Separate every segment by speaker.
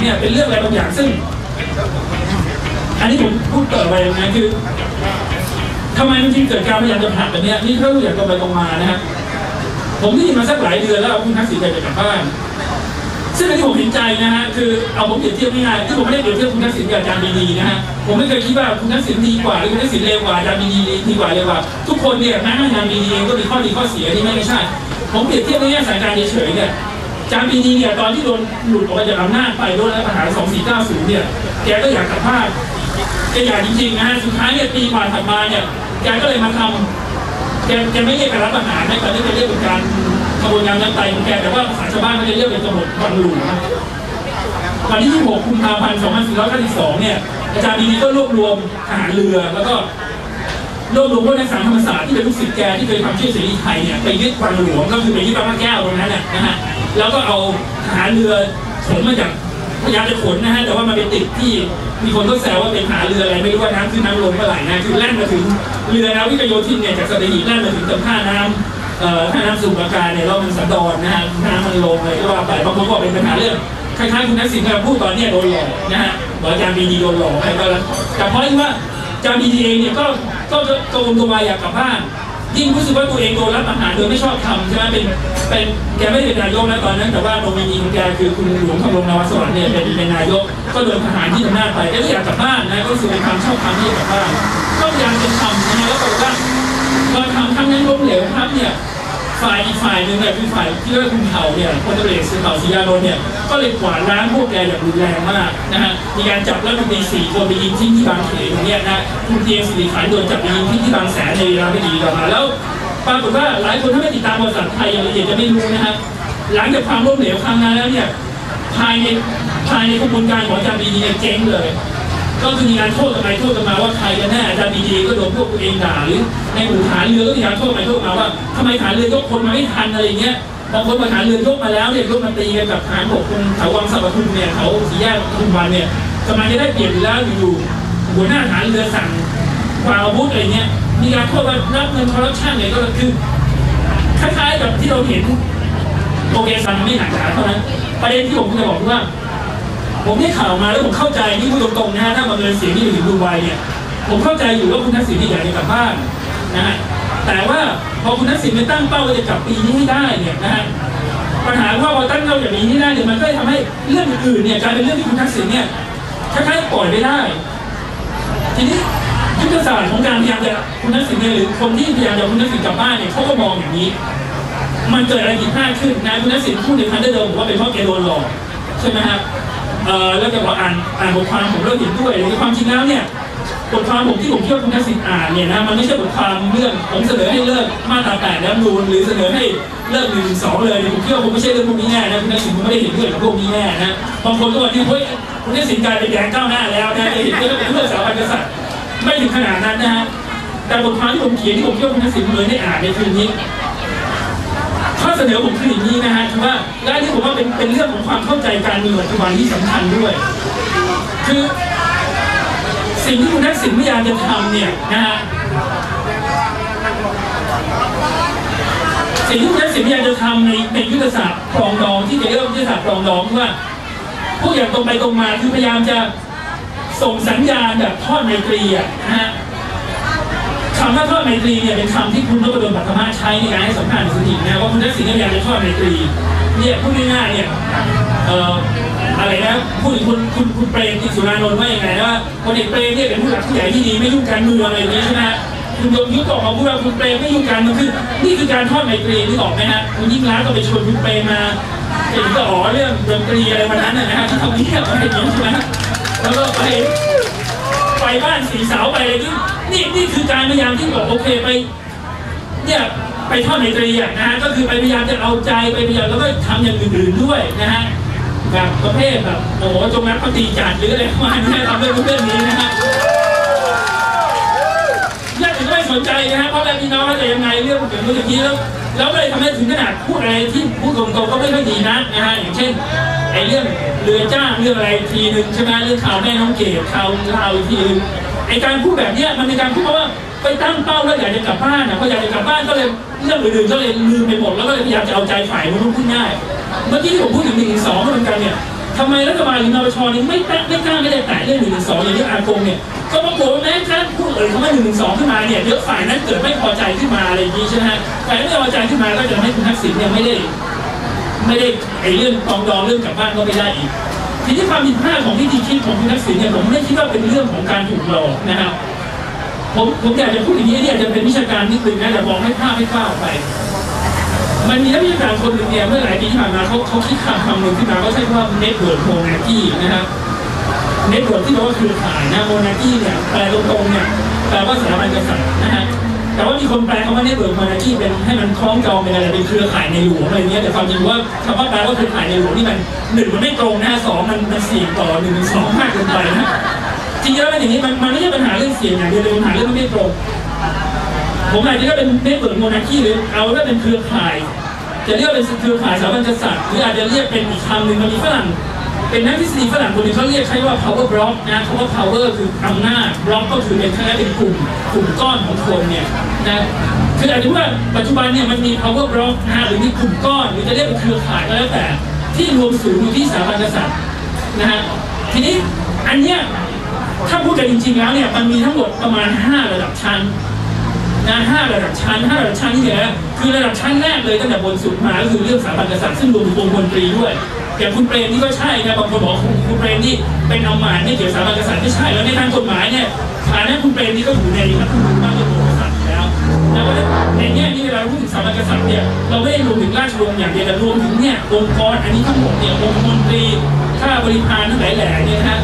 Speaker 1: เนี่ยเป็นเรื่องอะไรบางอย่างซึ่ง อันนี้ผมพูดต่อไปนะคือทำไมมันจึงเกิดการพยายามจะผลักแบบนี้นี่เราอยากตรงไปตรงมานะฮะผมได้ยินมาสักหลายเดือนแล้วคุณทักษิณอยากจะกลับบ้านซึ่งอันที่ผมเห็นใจนะฮะคือเอาผมเปรียบเทียบง่ายๆที่ผมไม่ได้เปรียบเทียบคุณทักษิณกับอาจารย์ดีๆนะฮะผมไม่เคยคิดว่าคุณทักษิณดีกว่าหรือคุณทักษิณเลวกว่าอาจารย์ดีๆดีกว่าเลวกว่าทุกคนเนี่ยแม้กระทั่งอาจารย์ดีๆเองก็มีข้อดีข้อเสียที่ไม่ใช่ ผมเปรียบเทียบในแง่สายการเฉยๆเนี่ย จารย์ดีๆเนี่ยตอนที่โดนหลุดออกมาจากอำนาจไปโดนรัฐประหาร 2490 เนี่ย แกก็อยากกลับบ้านแกอยากจริงๆนะฮะสุดท้ายเนี่ยปีกว่าถัดมาเนี่ยแกก็เลยมาทำแกแกไม่เรียกการรับประหารนะตอนนี้แกเรียกเป็นการขบวนการน้ำไตของแกแต่ว่าภาษาชาวบ้านเขาจะเรียกเป็นกบฏบังหลวงวันที่ 26 กุมภาพันธ์ 2492 เนี่ยอาจารย์ดีนีก็รวบรวมทหารเรือแล้วก็ รวบรวมพวกนักศึกษาธรรมศาสตร์ที่เป็นลูกศิษย์แกที่เคยทำชื่อเสรีไทยเนี่ยไปยึดวังหลวงก็คือไปยึดวังพระแก้วตรงนั้นน่ะนะฮะแล้วก็เอาทหารเรือขนมาจากพยายามจะขนนะฮะแต่ว่ามันไปติดที่มีคนก็แซวว่าเป็นหาเรืออะไรไม่รู้ว่าน้ำขึ้นน้ำลงเมื่อไหร่นะคือแล่นมาถึงเรือนาวิกโยธินเนี่ยจากสัตหีบแล่นมาถึงตรงท่าน้ำเอ่อท่าน้ำสุปราการเนี่ยแล้วมันสันดอนนะฮะน้ำมันลงเลยก็ว่าไปบางคนก็เป็นปัญหาเรื่องคล้ายๆคุณทักษิณกำลังพูดตอนเนี้ยโดนหลอกนะฮะบอกอาจารย์บีดีโดนหลอกอะไรก็แล้วแต่เพราะว่า จามีดีเองเนี่ยก็ก็โกงตัวมาอยากกลับบ้านยิ่งรู้สึกว่าตัวเองโดนรับอาหารโดยไม่ชอบทำใช่ไหมเป็นเป็นแกไม่ได้เป็นนายกนะตอนนั้น แต่ว่าโนมินีของแกคือคุณหลวงคำลงนวสวรรค์เนี่ยเป็นเป็นนายกก็โดนทหารที่อำนาจไปแกก็อยากกลับบ้านนะก็รู้สึกเป็นความชอบธรรมที่อยากลับบ้านก็พยายามจะทำนะฮะแล้วปรากฏว่าพอทำครั้งนั้นล้มเหลวครับเนี่ย ฝ่ายอีกฝ่ายหนึ่งเนี่ยคือฝ่ายที่เรียกว่าคุณเผาเนี่ยพลตำรวจเอกสุเผาศรียานนท์เนี่ยก็เลยกวาดล้างพวกแกอย่างรุนแรงมากนะฮะมีการจับรัฐมนตรีสี่คนไปยิงทิ้งที่บางเขนตรงเนี้ยนะคุณเทียงสิริขันโดนจับไปยิงทิ้งที่บางแสนในเวลาไม่ดีต่อมาแล้วปรากฏว่าหลายคนถ้าไม่ติดตามบริษัทไทยอย่างละเอียดจะไม่รู้นะฮะหลังจากความล้มเหลวครั้งนั้นแล้วเนี่ยภายในภายในกระบวนการของจารีดีเนี่ยเจ๊งเลย ก็คือมีการโทษกันไปโทษกันมาว่าใครกันแน่อาจารย์ดีๆก็โดนพวกตัวเองด่าหรือในหมู่ฐานเรือก็มีการโทษไปโทษมาว่าทำไมฐานเรือยกคนมาไม่ทันอะไรอย่างเงี้ยบางคนมาฐานเรือยกมาแล้วเนี่ยยกมาตีกันกับฐานบกคนแถววังสรรพคุณเนี่ยเขาสีแยกทุมวันเนี่ยกำลังจะได้เปรียบอยู่แล้วอยู่ๆหัวหน้าฐานเรือสั่งวางอาวุธอะไรเงี้ยมีการโทษว่ารับเงินคอร์รัปชันเนี่ยก็คือคล้ายๆกับที่เราเห็นโอเคซันไม่หนักหนาเท่านั้นประเด็นที่ผมจะบอกคือว่า ผมได้ข่าวมาแล้วผมเข้าใจนี่พูดตรงๆนะฮะถ้าบังเอิญเสียงที่อยู่ถึงดูไบเนี่ยผมเข้าใจอยู่ว่าคุณทักษิณที่อยากจะกลับบ้านนะฮะแต่ว่าพอคุณทักษิณไปตั้งเป้าว่าจะกลับปีนี้ให้ได้เนี่ยนะฮะปัญหาว่าพอตั้งเป้าอย่างนี้ให้ได้เนี่ยมันก็เลยทำให้เรื่องอื่นๆเนี่ยกลายเป็นเรื่องที่คุณทักษิณเนี่ยคล้ายๆปล่อยไม่ได้ ทีนี้ยุทธศาสตร์ของการพยายามจะคุณทักษิณเนี่ยหรือคนที่พยายามจะคุณทักษิณกลับบ้านเนี่ยเขาก็มองอย่างนี้ มันเกิดอะไรผิดพลาดขึ้นนะคุณทักษิณพูดในคันเดอร์เดิมบอกว่าเป็นเพราะแกโดนหลอกใช่ไหมครับ อ่อแล้วก็บอกอ่านอ่านบทความผมเริ่มเห็นด้วยในความจริงแล้วเนี่ยบทความผมที่ผมเชื่อคุณทักษิณอ่านเนี่ยนะมันไม่ใช่บทความเรื่องผมเสนอให้เลิกมาตราแปดแล้วนูนหรือเสนอให้เลิกหนึ่งสองเลยผมเชื่อผมไม่ใช่เรื่องพวกนี้แน่นะคุณทักษิณผมไม่ได้เห็นด้วยกับพวกนี้แน่นะบางคนก็บอกที่เฮ้ยคุณทักษิณกลายเป็นแดงก้าวหน้าแล้วนะเห็นด้วยกับเรื่องสถาบันกษัตริย์ไม่ถึงขนาดนั้นนะฮะแต่บทความที่ผมเขียนที่ผมเชื่อคุณทักษิณเลยได้อ่านในคืนนี้ เสนอผมคืออย่างนี้นะฮะคือว่าและที่ผมว่าเป็นเป็นเรื่องของความเข้าใจการเมืองปัจจุบันที่สำคัญด้วย คือสิ่งที่คุณทักษิณพยายามจะทำเนี่ยนะฮะสิ่งที่คุณทักษิณพยายามจะทำในในยุทธศาสตร์ปรองดองที่จะเรียกว่ายุทธศาสตร์ปรองดองว่าพวกอย่างตรงไปตรงมาคือพยายามจะส่งสัญญาณแบบทอดไมตรีอะนะฮะ คำว่าทอดไมตรีเนี่ยเป็นคำที่คุณนพดลปัตมาใช้ในการให้สัมภาษณ์ในสุนีนะว่าคุณทักษิณพยายามจะทอดไมตรีเนี่ยพูดง่ายๆเนี่ยเอ่ออะไรนะพูดถึงคุณคุณคุณเปรมติสุรานนท์ว่าอย่างไงนะว่าคนเอกเปรมเนี่ยเป็นผู้หลักผู้ใหญ่ที่ดีไม่ยุ่งการเมืองอะไรอย่างเงี้ยใช่ไหมฮะคุณยงยุทธออกมาพูดว่าคุณเปรมไม่ยุ่งการเมืองคือนี่คือการทอดไมตรีนี่ออกไหมฮะคุณยิ่งรักก็ไปชวนคุณเปรมมาเห็นก็อ๋อเรื่องดนตรีอะไรวันนั้นนะฮะที่ทำเนียบอะไรอย่างเงี้ยใช่ไหมแล้วก็ไปไปบ้านสีเสาไปอะไรนี่ นี่นี่คือการพยายามที่บอกโอเคไปเนี่ยไปทอดไมตรีนะฮะก็คือไปพยายามจะเอาใจไปพยายามแล้วก็ทำอย่างอื่นๆด้วยนะฮะแบบประเภทแบบโอ้โหจงรักภักดีจัดหรืออะไรประมาณนี้ทำเรื่องเรื่องนี้นะฮะเรื่องอื่นก็ไม่สนใจนะฮะเพราะแบบพี่น้องเขาจะยังไงเรื่องเกี่ยวกับเมื่อกี้แล้วแล้วเลยทำให้ถึงขนาดพูดอะไรที่พูดตรงๆก็ไม่ค่อยดีนะนะฮะอย่างเช่นไอ้เรื่องเรือจ้างเรื่องอะไรทีหนึ่งใช่ไหมเรื่องข่าวแม่น้องเกดข่าวข่าวอีกทีหนึง ไอการพูดแบบนี้มันเป็นการพูดเพราะว่าไปตั้งเป้าแล้วอยากจะกลับบ้านนะพออยากจะกลับบ้านก็เลยเรื่องอื่นๆก็เลยลืมไปหมดแล้วก็เลยพยายามจะเอาใจฝ่ายมนุษย์พูดง่ายเมื่อกี้ที่ผมพูดถึงหนึ่งสองเหมือนกันเนี่ยทำไมรัฐบาลหรือนปชนี่ไม่แตะไม่กล้าไม่ได้แตะเรื่องหนึ่งสองอย่างที่อากงเนี่ยก็ปรากฏว่าแม้กระทั่งพูดเอ่ยคำว่าหนึ่งสองขึ้นมาเนี่ยเดี๋ยวฝ่ายนั้นเกิดไม่พอใจขึ้นมาอะไรอย่างนี้ใช่ไหมฝ่ายไม่พอใจขึ้นมาก็จะทำให้คุณทักษิณเนี่ยไม่ได้ ไม่ได้ไอ้เรื่องปองดองเรื่องกลับบ้านก็ไม่ได้อีก ทีนี้ความผิดพลาดของวิธีคิดของคุณทักษิณเนี่ยผมไม่ได้คิดว่าเป็นเรื่องของการถูกหลอกนะครับผมผมอยากจะพูดอย่างนี้เนี่ยจะเป็นวิชาการนิดนึงนะแต่บอกให้ภาพให้ฟ้าออกไป มันมีนักวิชาการคนหนึ่งเนี่ยเมื่อหลายปีที่ผ่านมาเขาเขาคิดคำคำหนึ่งขึ้นมาเขาใช้คำว่า network monarchy นะครับ network ที่แปลว่าเครือข่ายนะ monarchy เนี่ยแปลตรงๆเนี่ยแปลว่าสถาบันกษัตริย์นะฮะ แต่ว่ามีคนแปลคำว่า network monarchy เป็นให้มันคล้องจองเป็นอะไรเป็นเครือข่ายในหลวงอะไรเงี้ยแต่ความจริงว่าคำว่าแปลว่าเครือข่ายในหลวงนี่มันหนึ่งมันไม่ตรงนะสองมันมันเสี่ยงต่อหนึ่งสองมากเกินไปนะจริงๆแล้วมันอย่างนี้มันมันไม่ใช่ปัญหาเรื่องเสียงอย่างเดียวเลยปัญหาเรื่องมันไม่ตรง ผมอาจจะเรียกเป็นเน็ตเวิร์กโมนาคีหรือเอาว่าเป็นเครือข่าย จะเรียกเป็นเครือข่ายสถาบันกษัตริย์หรืออาจจะเรียกเป็นอีกคำหนึ่งมันมีฝรั่ง เป็นนักทฤษฎีฝรั่งคนหนึงเขาเรียกใช้ว่า power block นะคำว่า power คืออำนาจ block ก็คือเป็นแค่เป็นกลุ่มกลุ่มก้อนของคนเนี่ยนะคืออาจจะว่าปัจจุบันเนี่ยมันมี power block นะหรือมีกลุ่มก้อนหรือจะเรียกเป็นเครือข่ายก็แล้วแต่ ที่รวมศูนย์อยู่ที่สถาบันกษัตริย์นะฮะทีนี้อันเนี้ยถ้าพูดกันจริงๆแล้วเนี่ยมันมีทั้งหมดประมาณ 5 ระดับชั้นนะห้าระดับชั้นห้าระดับชั้นนี่เนี่ยคือระดับชั้นแรกเลยตั้งแต่บนสุดมาก็คือเรื่องสถาบันกษัตริย์ซึ่งรวมถึงองค์มนตรีด้วย อย่างคุณเปรมนี่ก็ใช่นะบางคนบอกคุณเปรมนี่เป็นเอาหมานไม่เกี่ยวสถาบันกษัตริย์ไม่ใช่แล้วในทางกฎหมายเนี่ยฐานะคุณเปรมนี่ก็อยู่ในรัฐธรรมนูญบ้านเมืองกษัตริย์อยู่แล้วแล้วก็ในแง่นี้เวลาพูดถึงสถาบันกษัตริย์เนี่ยเราไม่ได้รวมถึงราชวงศ์อย่างเดียวแต่รวมถึงเนี่ยองค์กรอันนี้ทั้งหมดเนี่ยองค์มนตรีข้าบริพารทั้งหลายแหล่เนี่ยนะฮะ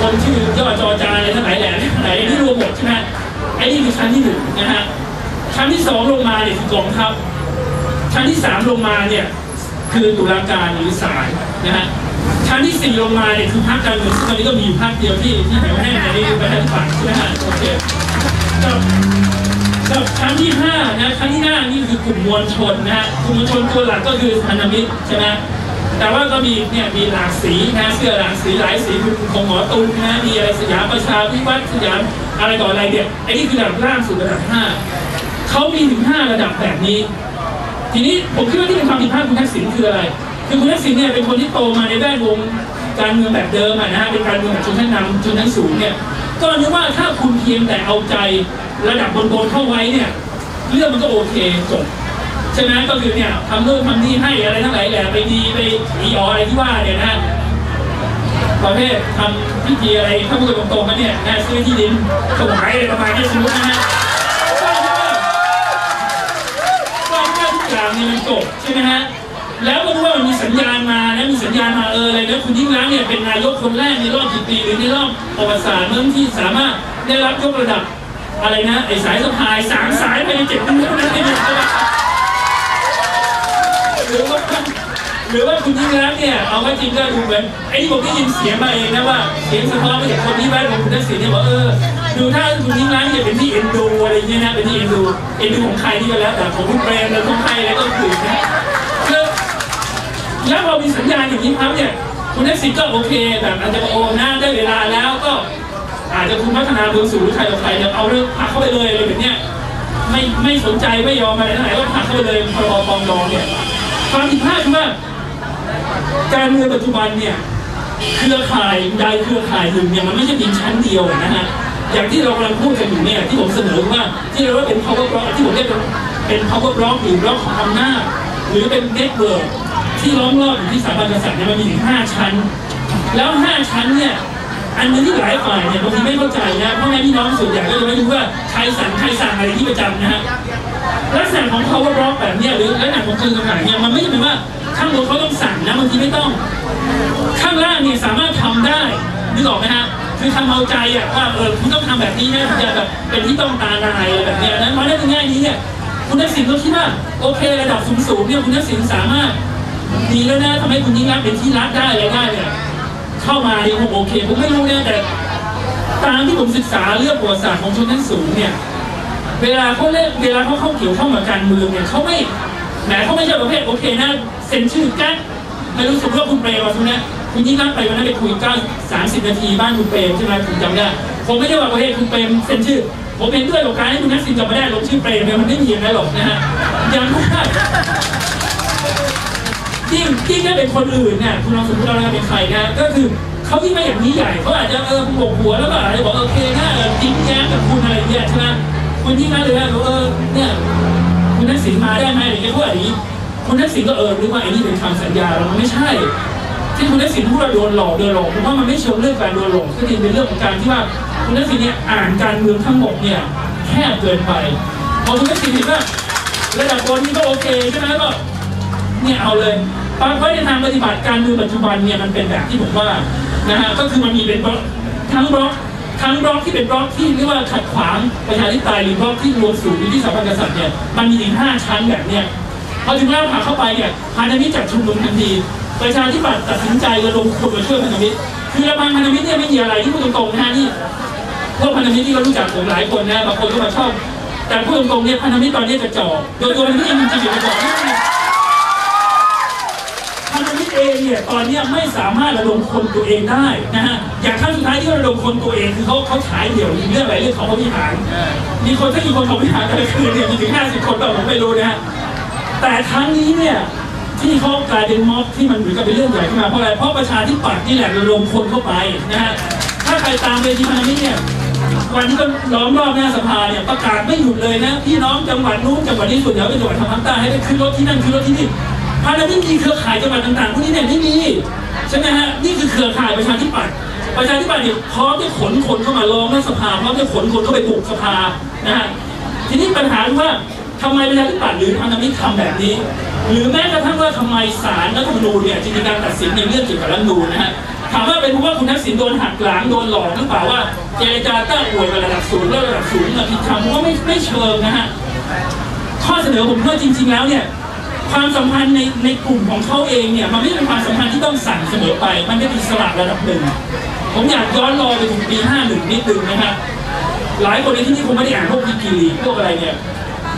Speaker 1: คนชื่อย่อจอจานอะไรทั้งหลายแหล่ทั้งหลายที่รวมหมดใช่ไหมไอ้นี่คือชั้นที่หนึ่งนะฮะชั้นที่สองลงมาเนี่ยคือกองทัพชั้นที่สามลงมาเนี่ย คือตุลาการหรือศาลนะฮะชั้นที่สี่ลงมาเนี่ยคือพรรคการเมืองซึ่งตอนนี้ก็มีอยู่พรรคเดียวที่ที่แข็งแรงในนี้คือประชาธิปัตย์ใช่ไหมฮะโอเคกับกับชั้นที่ห้านะชั้นที่ห้านี่คือกลุ่มมวลชนนะฮะกลุ่มมวลชนตัวหลักก็คือพันธมิตรใช่ไหมแต่ว่าก็มีเนี่ยมีหลากสีนะเสื้อหลากสีหลายสีคือของหมอตูนนะมีอะไรสยามประชาพิวัตรสยามอะไรต่ออะไรเนี่ยไอ้นี่คือระดับล่างสุดระดับห้าเขามีถึง5ระดับแบบนี้ ทีนี้ผมคิดว่าที่เป็นความผิดพลาดคุณทักษิณคืออะไร คือคุณทักษิณเนี่ยเป็นคนที่โตมาในแวดวงการเมืองแบบเดิมอะนะฮะเป็นการเมืองแบบชนชั้นนำชนชั้นสูงเนี่ยก็นึกว่าถ้าคุณเพียงแต่เอาใจระดับบนๆเข้าไว้เนี่ยเรื่องมันก็โอเคจบใช่ไหมก็คือเนี่ยทำโน่นทำนี่ให้อะไรทั้งหลายแหละไปดีไปอีอออะไรที่ว่าเนี่ยนะประเภททำพิธีอะไรถ้าพูดตรงๆกันเนี่ยนะซื้อที่ดินถวายอะไรประมาณนี้สมมตินะฮะ ใช่ไหมฮะแล้วก็รู้ว่ามันมีสัญญาณมานะมีสัญญาณมาเอออะไรนะคุณยิ่งรักเนี่ยเป็นนายกคนแรกในรอบกี่ปีหรือในรอบประวัติศาสตร์เมื่อที่สามารถได้รับยกระดับอะไรนะไอ้สายสะพายสามสายภายในเจ็ดเดือนเท่านั้นเองหรือว่าหรือว่าคุณยิ่งรักเนี่ยเอาว่าจริงก็ดูเหมือนไอ้ที่ผมได้ยินเสียงมาเองนะว่าเสียงสะท้อนมาจากคนที่แวดวงคุณทักษิณเนี่ยบอกเออ ดูถ้าคุณยิ่งรักษณ์เนี่ยเป็นที่เอ็นดูอะไรเงี้ยนะเป็นที่เอ็นดูเอ็นดูของใครที่ก็แล้วแต่ของคุณเปรมหรือของใครอะไรก็คือนะคือแล้วพอมีสัญญาณอย่างนี้ครับเนี่ยคุณทักษิณก็โอเคแบบอาจจะบอกโอ้นะได้เวลาแล้วก็ อาจจะคุณพัฒนาเมืองสู่หรือใครต่อใครเนี่ยเอาเรื่องผลักเข้าไปเลยอะไรแบบเนี้ยไม่ไม่สนใจไม่ยอมอะไรทั้งหลายก็ผลักเข้าไปเลยพรบปองดองเนี่ยความผิดพลาดคือว่าการเมืองปัจจุบันเนี่ยเครือข่ายใดเครือข่ายหนึ่งเนี่ยมันไม่ใช่เพียงชั้นเดียวนะฮะ อย่างที่เรากำลังพูดกันอยู่เนี่ยที่ผมเสนอว่าที่เราว่าเป็น power block ที่ผมเรียกเป็นเป็น power block หรือบล็อกของอำนาจหรือเป็น network ที่ล้อมรอบอยู่ที่สถาบันกษัตริย์เนี่ยมันมีถึงห้าชั้น แล้วห้าชั้นเนี่ยอันนึงที่หลายฝ่ายเนี่ยบางทีไม่เข้าใจนะเพราะแม่พี่น้องส่วนใหญ่ก็จะไม่รู้ว่าใครสั่งใครสั่งอะไรที่ประจำนะฮะลักษณะของ power block แบบเนี้ยหรือลักษณะของครือข่ายเนี่ยมันไม่ใช่เป็นว่าข้างบนเขาต้องสั่งนะบางทีไม่ต้อง ข้างล่างเนี่ยสามารถทำได้นึกออกไหมฮะ คือทำเอาใจอะว่าเออคุณต้องทำแบบนี้นะถึงจะแบบเป็นที่ต้องตานายอะไรแบบเนี้ยนั้นเพราะฉะนั้นในง่นี้เนี่ยคุณทักษิณก็คิดว่าโอเคระดับสูงๆเนี่ยคุณทักษิณสามารถดีแล้วนะทำให้คุณยิ่งรักเป็นที่รักได้อะไรได้เนี่ยเข้ามาเนี่ยผมโอเคผมไม่รู้นะแต่ตามที่ผมศึกษาเรื่องประวัติศาสตร์ของชนชั้นสูงเนี่ยเวลาเขาเล่นเวลาเขาเข้าเกี่ยวข้องกับการเมืองเนี่ยเขาไม่แหมเขาไม่ใช่ประเภทโอเคนะเซ็นชื่อกันไม่รู้สึกว่าคุณเปรมมาทุกนี้ คุณยิ่งรักไปวันนั้นไปคุยก้าสามสิบนาทีบ้านคุณเปรมใช่ไหมผมจำได้ ผมไม่ได้ว่าประเภทคุณเปรมเซ็นชื่อ ผมเห็นด้วยกับการให้คุณนักสินจำไม่ได้ลงชื่อเปรมเนี่ยมันไม่มีอย่างนั้นหรอกนะฮะยังไม่ได้ยิ่งยิ่งถ้าเป็นคนอื่นเนี่ยคุณลองสมมติเราเป็นใครนะก็คือเขายิ่ม่อย่างนี้ใหญ่เขาอาจจะเออโบกหัวแล้วก็อาจจะบอกโอเคนะเออจิ้มแย้มกับคุณอะไรอย่างเงี้ยใช่ไหมคุณยิ่งนั่นเลยนะบอกเออเนี่ยคุณทักษิณมาได้ไหมอะไรเงี้ยพวกอย่างนี้คุณทักษิณก็เออรู้ว่าไอ้นี่เป็นคำสัญญาแล้วมันไม่ใช่ ที่คุณทักษิณพูดว่าโดนหลอกโดนหลอกผมว่ามันไม่เชิงเรื่องการโดนหลอกก็จริงเป็นเรื่องของการที่ว่าคุณทักษิณเนี่ยอ่านการเมืองทั้งหมดเนี่ยแคบเกินไปพอคุณทักษิณเห็นว่าระดับบนนี่ก็โอเคใช่ไหมก็เนี่ยเอาเลยปรากฏในทางปฏิบัติการเมืองปัจจุบันเนี่ยมันเป็นแบบที่ผมว่านะฮะก็คือมันมีเป็นบล็อกทั้งบล็อกทั้งบล็อกที่เป็นบล็อกที่เรียกว่าขัดขวางประชาธิปไตยหรือบล็อกที่รวมสู่วิธีสถาบันกษัตริย์เนี่ยมันมีถึงห้าชั้นแบบเนี้ยพอถึงแล้วผ่านเข้าไปเนี่ยพันธมิตรจัดชุมนุมทันที ประชาธิปัตย์ตัดสินใจระดมคนมาช่วยพันธมิตรคือระบางพันธมิตรเนี่ยไม่มีอะไรที่พูดตรงๆนะฮะนี่พวกพันธมิตรที่เรารู้จักผมหลายคนนะบางคนก็มาชอบแต่พูดตรงๆเนี่ยพันธมิตรตอนนี้จะจ่อโดยตัวพันธมิตรเองจริงๆอยู่ในจ่อพันธมิตรเองเนี่ยตอนนี้ไม่สามารถระดมคนตัวเองได้นะฮะอย่างครั้งสุดท้ายที่ระดมคนตัวเองคือเขาเขาฉายเดี่ยวเรื่องอะไรเรื่องของพิหารมีคนถ้ามีคนของวิหารแต่ละคืนเนี่ยมีถึงห้าสิบคนเปล่าผมไม่รู้นะฮะแต่ครั้งนี้เนี่ย ที่เขากลายเป็นม็อบที่มันเหมือนกับเป็นเรื่องใหญ่ขึ้นมาเพราะอะไรเพราะประชาธิปัตย์นี่แหละระดมคนเข้าไปนะฮะถ้าใครตามเวทีพันธมิตรเนี่ยวันที่ก็ล้อมรอบหน้าสภาเนี่ยประกาศไม่หยุดเลยนะพี่น้องจังหวัดนู้นจังหวัดนี้ส่วนใหญ่เป็นจังหวัดทางภาคใต้ให้ไปขึ้นรถที่นั่นขึ้นรถที่นี่พันธมิตรมีเครือข่ายจังหวัดต่างๆพวกนี้เนี่ยไม่มีใช่ไหมฮะนี่คือเครือข่ายประชาธิปัตย์ประชาธิปัตย์เนี่ยพร้อมจะขนคนเข้ามาล้อมหน้าสภาพร้อมจะขนคนเข้าไปบุกสภานะฮะทีนี้ปัญหาคือว่า ทำไมประชาธิปัตย์หรือพันธมิตรทำแบบนี้ หรือแม้กระทั่งว่าทำไมศาลรัฐธรรมนูญเนี่ยจึงมีการตัดสินในเรื่องเกี่ยวกับรัฐธรรมนูญนะฮะถามว่าเป็นเพราะว่าคุณทักษิณโดนหักหลังโดนหลอกหรือเปล่าว่าเจรจาตั้งอวยระดับสูงแล้วระดับสูงมาผิดคำผมว่าไม่ไม่เชิงนะฮะข้อเสนอผมว่าจริง ๆ แล้วเนี่ยความสัมพันธ์ในในกลุ่มของเขาเองเนี่ยมันไม่ใช่เป็นความสัมพันธ์ที่ต้องสั่งเสมอไป มันเป็นอิสระระดับหนึ่งผมอยากย้อนรอยไปถึงปี 51 นิดนึงนะฮะหลายคนในที่นี้คงไม่ได้อ่านพวกวิกิลีพวกอะไรเนี่ย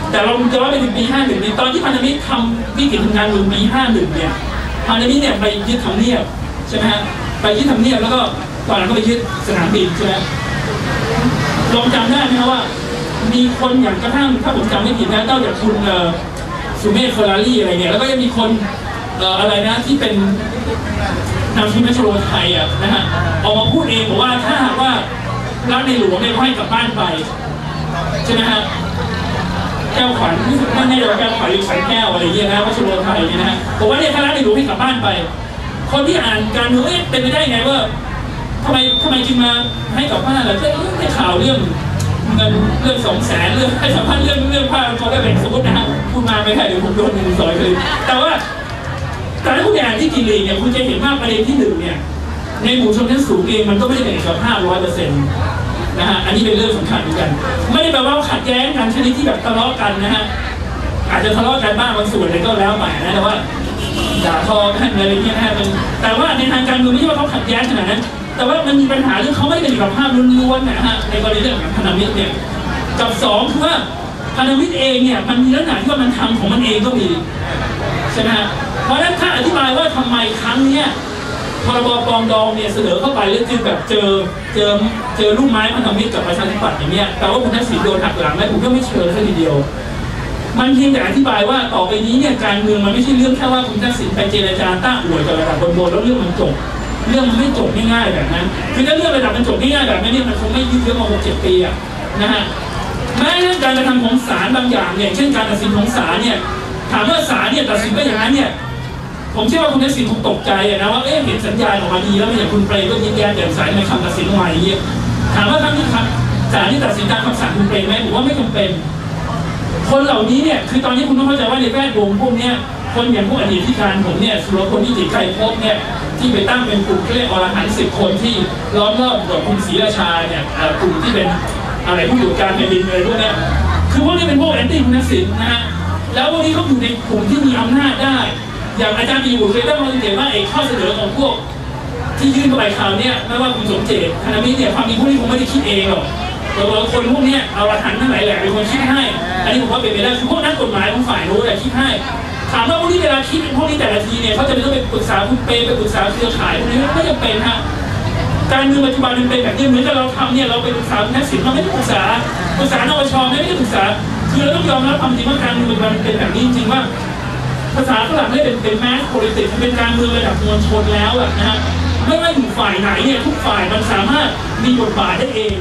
Speaker 1: แต่เราย้อนไปถึงปี51เนี่ยตอนที่พันธมิตรทำวิกฤตทำงานเมืองปี51เนี่ยพันธมิตรเนี่ยไปยึดทำเนียบใช่ไหมฮะไปยึดทำเนียบแล้วก็ตอนหลังก็ไปยึดสนามบินใช่ไหมลองจำได้ไหมครับว่า มีคนอย่างกระทั่งถ้าผมจำไม่ผิดนะนอกจากคุณเอ่อสุเมธเฟอร์รารี่อะไรเนี่ยแล้วก็ยังมีคนเอ่ออะไรนะที่เป็นนำทีมนัชโรไทยอะนะฮะออกมาพูดเองบอกว่าถ้าหากว่ารัฐในหลวงเนี่ยให้กลับบ้านไปใช่ไหมฮะ แก้วขวัญไม่แน่ใจว่าแก้วขวัญหรือขวัญแก้วอะไรอย่างเงี้ยนะวัชโรไทยเนี่ยนะฮะผมว่าเนี่ยถ้ารัฐในหลวงให้กลับบ้านไป คนที่อ่านการเมืองเอ๊ะเป็นไปได้ไงว่าทำไมทำไมจึงมาให้กลับบ้านล่ะก็ได้ข่าวเรื่องเงินเรื่องสองแสนเรื่องให้สัมภาษณ์เรื่องเรื่องผ้าเขาได้เป็นสมมตินะฮะพูดมาไม่ได้เดี๋ยวผมโดนหนึ่งซอยเลยแต่ว่าแต่ละทุกอย่างที่กินลีเนี่ยคุณจะเห็นว่าประเด็นที่หนึ่งเนี่ยในหมู่ชนชั้นสูงเองมันก็ไม่ได้เป็นเอกภาร้อยเปอร์เซ็นต์ นะฮะ อันนี้เป็นเรื่องสำคัญเหมือนกัน ไม่ได้แปลว่าขัดแย้งกันชนิดที่แบบทะเลาะกันนะฮะ อาจจะทะเลาะกันบ้างบางส่วนเลยก็แล้วไปนะแต่ว่าด่าทอกันอะไรเงี้ยนะฮะเป็นแต่ว่าในทางการเมืองไม่ใช่ว่าเขาขัดแย้งขนาดนั้น แต่ว่ามันมีปัญหาเรื่องเขาไม่ได้เป็นเอกภาพล้วนๆนะฮะ ในกรณีเรื่องของพันธมิตรเนี่ย กับสองคือว่าพันธมิตรเองเนี่ยมันมีลักษณะที่ว่ามันทำของมันเองก็มีใช่ไหมฮะ เพราะฉะนั้นถ้าอธิบายว่าทำไมครั้งเนี้ย พรบปรองดองเนี่ยเสนอเข้าไปแล้วจึงแบบเจอเจอเจอลูกไม้พันธมิตรกับประชาธิปัตย์อย่างเนี้ยแต่ว่าคุณทักษิณโดนหักหลังแล้วผมก็ไม่เชิญซะทีเดียว มันเพียงแต่อธิบายว่าต่อไปนี้เนี่ยการเมืองมันไม่ใช่เรื่องแค่ว่าคุณทักษิณไปเจรจาต้าอวยกับระดับบนๆแล้วเรื่องมันจบเรื่องมันไม่จบง่ายๆแบบนั้นคือถ้าเรื่องระดับมันจบง่ายๆแบบนั้นเนี่ยมันคงไม่ยืดเยื้อมาหกเจ็ดปีอะนะฮะแม้เรื่องการกระทำของศาลบางอย่างเนี่ยเช่นการตัดสินของศาลเนี่ยถามว่าศาลเนี่ยตัดสินก็อย่างนั้นเนี่ย ผมเชื่อว่าคุณทักษิณคงตกใจนะว่าเอ๊ะเห็นสัญญาณออกมาดีแล้วอย่างคุณเปรมก็ยิ้มแย้มแจ่มใสในคำตัดสินออกมาอย่างเงี้ยถามว่าครั้งนี้ครับศาลที่ตัดสินตามคำสั่งคุณเปรมไหมผมว่าไม่จำเป็น คนเหล่านี้เนี่ยคือตอนนี้คุณต้องเข้าใจว่าในแวดวงพวกเนี้ยคนอย่างพวกอดีตที่การผมเนี่ยสุรพลนิติไกรภพเนี่ยที่ไปตั้งเป็นกลุ่มเรียกอรหันสิบคนที่ล้อมรอบกับคุณศรีราชาเนี่ยกลุ่มที่เป็นอะไรผู้อยู่การแผ่นดินอะไรพวกเนี้ยคือพวกนี้เป็นพวกแอนตี้คุณทักษิณนะฮะแล้วพวกนี้เขาอยู่ในกลุ่มที่มีอำนาจได้ อย่างอาจารย์มีบุตรเคยตั้งข้อสังเกตว่าไอ้ข้อเสนอของพวก ที่ยื่นเข้าไปคราวเนี้ยไม่ว่าคุณสมเจตธนมิตรเนี่ยความจริงพวกนี้ผมไม่ได้คิดเองหรอกแต่ว่าคนพวกเนี้ยเอาหลักฐานทั้งหลายแหล่เป็นคนคิดให้ อันนี้ผมว่าเป็นไปได้คือพวกนักกฎหมายของฝ่ายนู้แหละคิดให้ถามว่าพวกนี้เวลาคิดพวกนี้แต่ละทีเนี่ยเขาจะไม่ต้องไปปรึกษาคุณเปย์ไปปรึกษาเครือข่ายพวกนี้ไม่จำเป็นฮะการเมืองปัจจุบันมันเป็นแบบนี้เหมือนกับเราทำเนี่ยเราไปปรึกษาคุณทักษิณเราไม่ได้ปรึกษาปรึกษานปชไม่ได้ปรึกษา คือเราต้องยอมรับความจริงว่าการเมืองปัจจุบันเป็นแบบนี้จริงว่า ภาษาฝรั่งเรียเป็นเป็นแมสโพลิติกเป็นการเมืองระดับมวลชนแล้วนะฮะไม่ว่าอยู่ฝ่ายไหนเนี่ยทุกฝ่ายมันสามารถมีบทบาทได้เอง